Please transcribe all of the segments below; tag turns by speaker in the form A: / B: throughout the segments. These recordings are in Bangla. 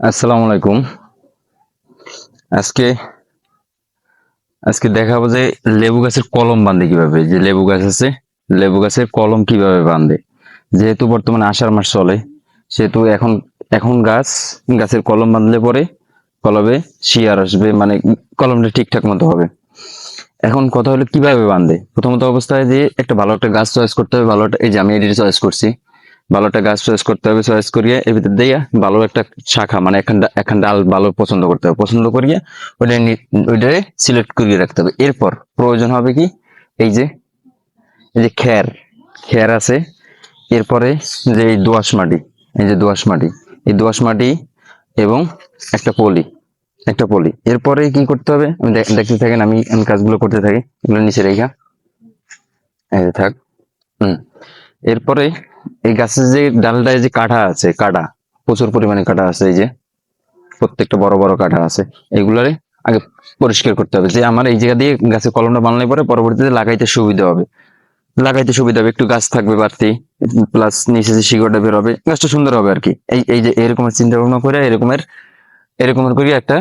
A: আসসালামু আলাইকুম। আজকে আজকে দেখাবো যে লেবু গাছের কলম বাঁধে কীভাবে। যে লেবু গাছ আছে, লেবু গাছের কলম কীভাবে বাঁধে। যেহেতু বর্তমানে আষাঢ় মাস চলে, সেহেতু এখন এখন গাছ, গাছের কলম বাঁধলে পরে কলমে শিয়ার আসবে মানে কলমটা ঠিকঠাক মতো হবে। এখন কথা হলো কীভাবে বাঁধে? প্রথমত অবস্থায় যে একটা ভালো একটা গাছ চয়েস করতে হবে, ভালো একটা এই যে আমি এটি চয়েস করছি। ভালো একটা গাছ চয়েস করতে হবে, চয়েস করিয়ে এর ভিতর দিয়ে ভালো একটা শাখা মানে এখন এখন ডাল ভালো পছন্দ করতে হবে। পছন্দ করিয়ে ওইটা ওইটারে সিলেক্ট করিয়ে রাখতে হবে। এরপর প্রয়োজন হবে কি? এই যে এই যে খ্যার খ্যার আছে। এরপরে যে এই দোআঁশ মাটি, এই যে দোআঁশ মাটি, এই দোআঁশ মাটি এবং একটা পলি একটা পলি। এরপরে কি করতে হবে? আমি দেখতে থাকেন, আমি কাজগুলো করতে থাকি। এগুলো নিচে রেখা। থাক, হুম। এরপরে এই গাছের যে ডালটায় যে কাটা আছে, কাটা, প্রচুর পরিমাণে কাটা আছে এই যে, প্রত্যেকটা বড় বড় কাটা আছে, এগুলারে আগে পরিষ্কার করতে হবে যে আমার এই জায়গা দিয়ে গাছের কলমটা বানালে পরে পরবর্তীতে লাগাইতে সুবিধা হবে। লাগাইতে সুবিধা হবে, একটু গাছ থাকবে বাড়তি প্লাস নিচে যে শিকড়টা বের হবে, গাছটা সুন্দর হবে আর কি। এই এই যে এরকমের চিন্তা ভাবনা করে এরকমের এরকমের করে একটা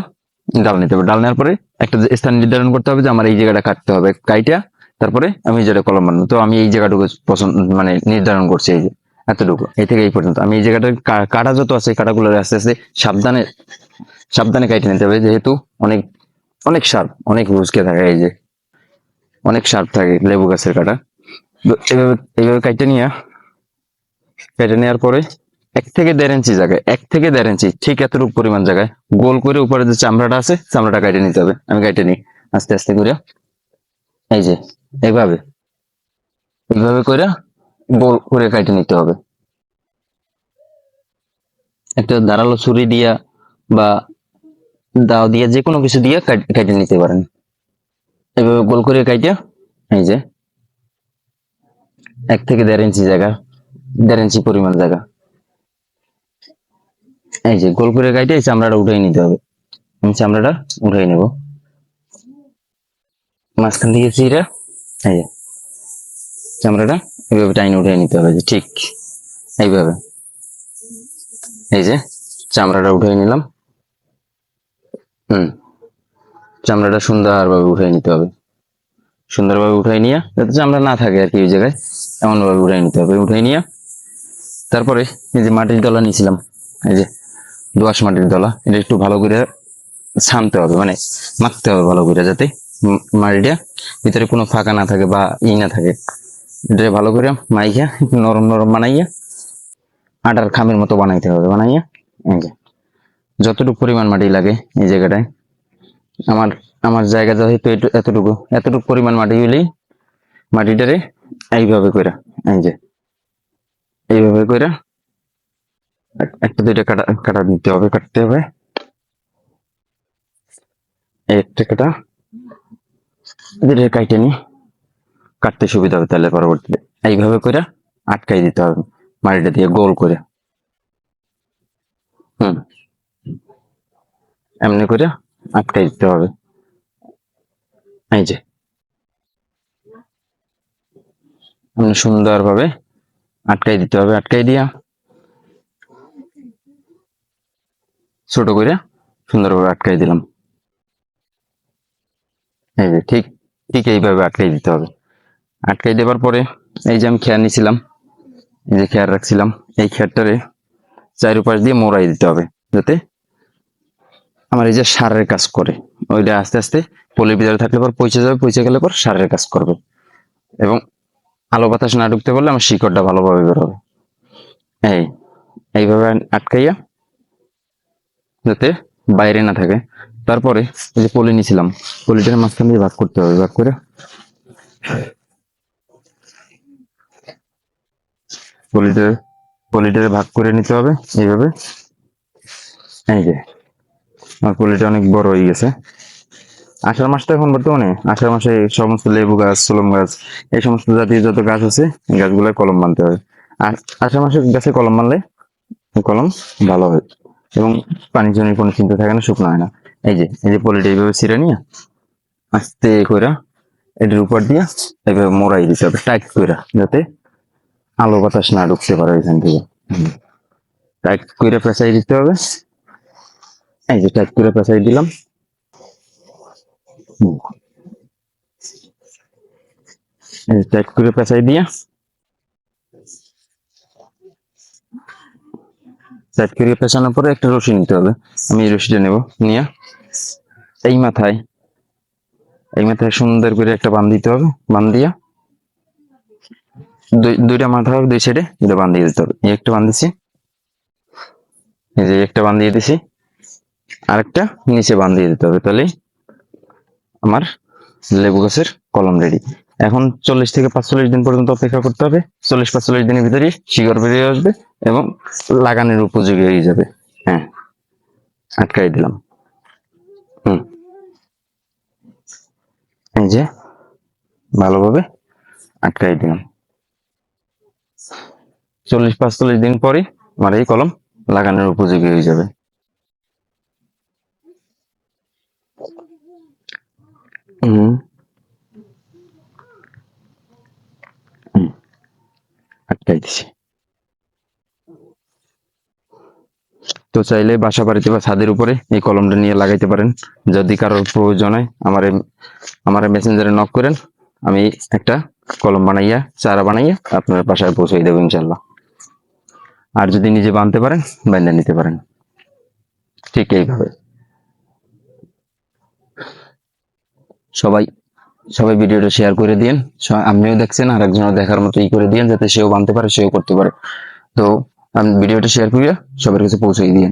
A: ডাল নিতে হবে। ডাল নেওয়ার পরে একটা স্থান নির্ধারণ করতে হবে যে আমার এই জায়গাটা কাটতে হবে। কাইটা তারপরে আমি যেটা কলম বানাবো তো আমি এই জায়গাটুকু পছন্দ মানে নির্ধারণ করছি এই যে, এতটুকু, এই থেকে এই পর্যন্ত। আমি এই জায়গাটা কাটা যত আছে কাটাগুলো আস্তে আস্তে সাবধানে সাবধানে কাটে নিতে হবে। যেহেতু অনেক অনেক সার অনেক রুজকে থাকে এই যে, অনেক সার থাকে লেবু গাছের কাটা। তো এইভাবে এইভাবে কাটে নিয়ে, কেটে নেওয়ার পরে এক থেকে দেড় ইঞ্চি জায়গায়, এক থেকে দেড় ইঞ্চি ঠিক এতটুকু পরিমাণ জায়গায়, গোল করে উপরে যে চামড়াটা আছে, চামড়াটা কেটে নিতে হবে। আমি কেটে নিই, আস্তে আস্তে করে। এই যে এইভাবে। এইভাবে করে গোল করে কেটে নিতে হবে। একটা ধারালো ছুরি দিয়া বা দাও দিয়া যে কোনো কিছু দিয়ে কাট- নিতে পারেন। এইভাবে গোল করে কাইটা, এই যে, এক থেকে দেড় ইঞ্চি জায়গা, দেড় ইঞ্চি পরিমাণ জায়গা। এই যে গোল করে কাইটে এই চামড়াটা উঠাই নিতে হবে। আমি চামড়াটা উঠাই নেব। মাঝখান থেকে চিরা এই চামড়াটা এইভাবে টাইনে উঠাই নিতে হবে যে ঠিক এইভাবে। এই যে, চামড়াটা উঠাই নিলাম। হুম, চামড়াটা সুন্দরভাবে উঠাই নিতে হবে। সুন্দরভাবে উঠাই নিয়ে, যাতে চামড়া না থাকে আর কি ওই জায়গায় এমন ভাবে উঠাই নিতে হবে। উঠাই নিয়ে, তারপরে এই যে মাটির দলা নিয়েছিলাম, এই যে দোআঁশ মাটির দলা, এটা একটু ভালো করে ছানতে হবে মানে মাখতে হবে ভালো করে যাতে মাটিটা ভিতরে কোনো ফাঁকা না থাকে বা ই না থাকে। এটা ভালো করে মাইখা, নরম নরম বানাইয়া, আটার খামের মতো বানাইতে হবে। বানাইয়া, এই যে, যতটুকু পরিমাণ মাটি লাগে এই জায়গাটায়। আমার আমার জায়গা যেহেতু এতটুকু এতটুকু পরিমাণ মাটি হলেই মাটিটারে এইভাবে কইরা, এই যে, এইভাবে কইরা এক- একটা দুইটা কাটা কাটা দিতে হবে, কাটতে হবে। একটা কাটা দুইটা কাইটে নি কাটতে সুবিধা হবে তাহলে পরবর্তীতে। এইভাবে করে আটকাই দিতে হবে, মাটিটা দিয়ে গোল করে। হুম। এমনি করে আটকাই দিতে হবে। এই যে। এমনি সুন্দরভাবে আটকাই দিতে হবে, আটকাই দিয়া ছোট করে সুন্দরভাবে আটকাই দিলাম। এই যে, ঠিক ঠিক এইভাবে আটকাই দিতে হবে। আটকাই দেওয়ার পরে এই যে আমি খেয়ার নিছিলাম, এই যে খেয়ার রাখছিলাম, এই খেয়ারটারে চারিপাশ দিয়ে মোড়াই দিতে হবে যাতে আমার এই যে সারের কাজ করে। ওইটা আস্তে আস্তে পলির ভিতরে থাকলে পর পৌঁছে যাবে পৌঁছে গেলে পর সারের কাজ করবে। এবং আলো বাতাস না ঢুকতে পারলে আমার শিকড়টা ভালোভাবে বেরোবে এই, এইভাবে আটকাইয়া যাতে বাইরে না থাকে। তারপরে যে পলি নিছিলাম, পলিটার মাঝখান দিয়ে ভাগ করতে হবে, ভাগ করে। পলিটার, পলিটারে ভাগ করে নিতে হবে, এইভাবে। এই যে, আমার পলিটা অনেক বড় হয়ে গেছে। আষাঢ় মাসটা এখন বর্তমানে, আষাঢ় মাসে সমস্ত লেবু গাছ সুলম গাছ, এই সমস্ত জাতীয় যত গাছ আছে, এই গাছগুলো কলম বানতে আর আষাঢ় মাসে গাছে কলম বানলে, কলম ভালো হয় এবং পানি জনের কোনো চিন্তা থাকে না, শুকনো হয় না। এই যে এই যে পলিটা এইভাবে ছিঁড়ে নিয়ে আস্তে করে এটার উপর দিয়ে এইভাবে মোড়াই দিতে হবে টাইট করে যাতে আলো বাতাস না ঢুকতে পারে এখান থেকে। টাইট করে পেঁচাই দিতে হবে। এই যে টাইট করে পেঁচাই দিলাম। টাইট করে পেঁচাই দিয়া টাইট করে পেঁচানোর পরে একটা রশি নিতে হবে। আমি এই রশিটা নেব, নিয়ে এই মাথায়। এই মাথায় সুন্দর করে একটা বান দিতে হবে। বান দিয়া। দুই- দুইটা মাথা হবে, দুই সাইডে এটা বান দিয়ে দিতে হবে। একটা বান দিছি। এই যে একটা বান দিয়ে দিছি। আরেকটা নিচে বান দিয়ে দিতে হবে। তাহলে আমার লেবু গাছের কলম রেডি এখন চল্লিশ থেকে পাঁচচল্লিশ দিন পর্যন্ত অপেক্ষা করতে হবে। চল্লিশ, পাঁচচল্লিশ দিনের ভিতরে শিকড় বেরিয়ে আসবে এবং লাগানোর উপযোগী হয়ে যাবে। হ্যাঁ আটকাই দিলাম। এই যে, ভালোভাবে আটকাই দিলাম। চল্লিশ পাঁচচল্লিশ দিন পরে আমার এই কলম লাগানোর উপযোগী হয়ে যাবে। আটকাই দিছি। তো চাইলে বাসা বাড়িতে বা ছাদের উপরে এই কলমটা নিয়ে লাগাইতে পারেন। যদি কারোর প্রয়োজন হয়, আমার আমার মেসেঞ্জারে নক করেন, আমি একটা কলম বানাইয়া, চারা বানাইয়া আপনার বাসায় পৌঁছাই দেবো ইনশাল্লাহ আর যদি নিজে বানতে পারেন বেঁধে নিতে পারেন। ঠিক এইভাবে। সবাই সবাই ভিডিওটা শেয়ার করে দিন আপনিও দেখছেন আর একজনও দেখার মতো ই করে দিন যাতে সেও বানতে পারে, সেও করতে পারে। তো ভিডিওটা শেয়ার করিয়া সবার কাছে পৌঁছে দিন